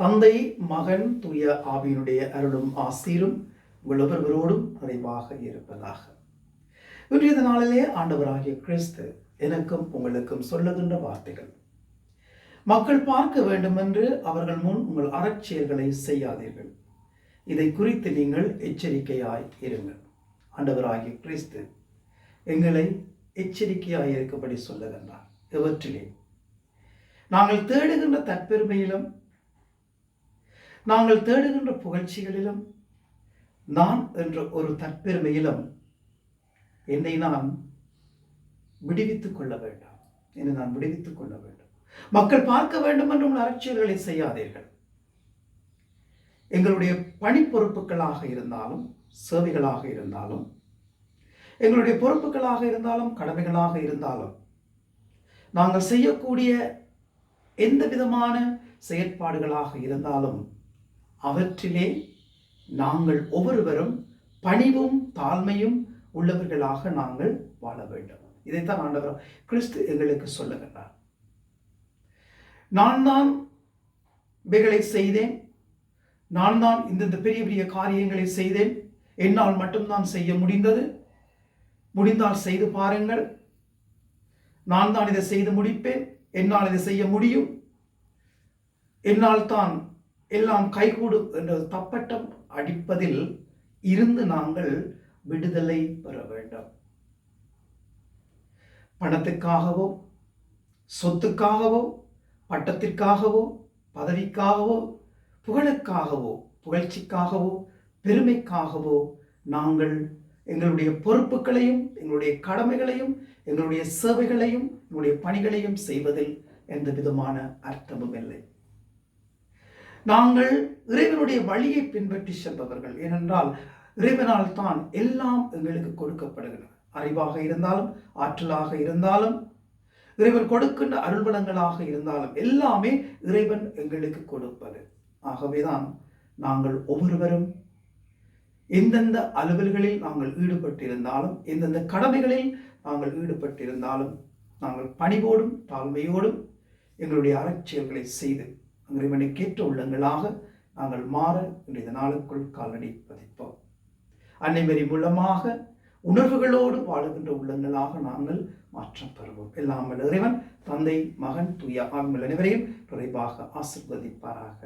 தந்தை மகன் தூய ஆவியினுடைய அருளும் ஆசீரும் உங்கள் ஒவ்வொருவரோடும் நிறைவாக இருப்பதாக. இன்றைய நாளிலே ஆண்டவராகிய கிறிஸ்து எனக்கும் உங்களுக்கும் சொல்லுகின்ற வார்த்தைகள். மக்கள் பார்க்க வேண்டுமென்று அவர்கள் முன் உங்கள் அறச்செயல்களை செய்யாதீர்கள். இதை குறித்து நீங்கள் எச்சரிக்கையாய் இருங்கள். ஆண்டவராகிய கிறிஸ்து எங்களை எச்சரிக்கையாய் இருக்கும்படி சொல்லுகின்றார். இவற்றிலே நாங்கள் தேடுகின்ற தற்பெருமையிலும் நாங்கள் தேடுகின்ற புகழ்ச்சிகளிலும் நான் என்ற ஒரு தற்பெருமையிலும் என்னை நான் விடுவித்துக் கொள்ள வேண்டாம். என்னை நான் விடுவித்துக் கொள்ள வேண்டும். மக்கள் பார்க்க வேண்டும் என்றும் அரசியல்களை செய்யாதீர்கள். எங்களுடைய பணி பொறுப்புகளாக இருந்தாலும் சேவைகளாக இருந்தாலும் எங்களுடைய பொறுப்புகளாக இருந்தாலும் கடமைகளாக இருந்தாலும் நாங்கள் செய்யக்கூடிய எந்த விதமான செயற்பாடுகளாக இருந்தாலும் அவற்றிலே நாங்கள் ஒவ்வொருவரும் பணிவும் தாழ்மையும் உள்ளவர்களாக நாங்கள் வாழ வேண்டும். இதைத்தான் ஆண்டவர் கிறிஸ்து எங்களுக்கு சொல்லுகிறார் நான் தான் இவைகளை செய்தேன். நான் தான் இந்தந்த பெரிய பெரிய காரியங்களை செய்தேன். என்னால் மட்டும்தான் செய்ய முடிந்தது. முடிந்தால் செய்து பாருங்கள். நான் தான் இதை செய்து முடிப்பேன். என்னால் இதை செய்ய முடியும். என்னால் தான் எல்லாம் கைகூடும் என்ற தப்பட்டம் அடிப்பதில் இருந்து நாங்கள் விடுதலை பெற வேண்டும். பணத்துக்காகவோ சொத்துக்காகவோ பட்டத்திற்காகவோ பதவிக்காகவோ புகழுக்காகவோ புகழ்ச்சிக்காகவோ பெருமைக்காகவோ நாங்கள் எங்களுடைய பொறுப்புகளையும் எங்களுடைய கடமைகளையும் எங்களுடைய சேவைகளையும் எங்களுடைய பணிகளையும் செய்வதில் எந்த விதமான அர்த்தமும் இல்லை. நாங்கள் இறைவனுடைய வழியை பின்பற்றி செல்பவர்கள். ஏனென்றால் இறைவனால் தான் எல்லாம் எங்களுக்கு கொடுக்கப்படுகிறது. அறிவாக இருந்தாலும் ஆற்றலாக இருந்தாலும் இறைவன் கொடுக்கின்ற அருள்வளங்களாக இருந்தாலும் எல்லாமே இறைவன் எங்களுக்கு கொடுப்பது. ஆகவேதான் நாங்கள் ஒவ்வொருவரும் எந்தெந்த அலுவல்களில் நாங்கள் ஈடுபட்டிருந்தாலும் எந்தெந்த கடமைகளில் நாங்கள் ஈடுபட்டிருந்தாலும் நாங்கள் பணிவோடும் தாழ்மையோடும் எங்களுடைய அறச்செயல்களை செய்து இறைவனுக்கேற்ற உள்ளங்களாக நாங்கள் மாற இன்றைய நாளுக்குள் காலடி பதிப்போம். அன்னைமரி மூலமாக உணர்வுகளோடு வாழுகின்ற உள்ளங்களாக நாங்கள் மாற்றம் பெறுவோம். எல்லாமல் இறைவன் தந்தை மகன் தூய ஆண்கள் அனைவரையும் குறைவாக ஆசிர்வதிப்பாராக.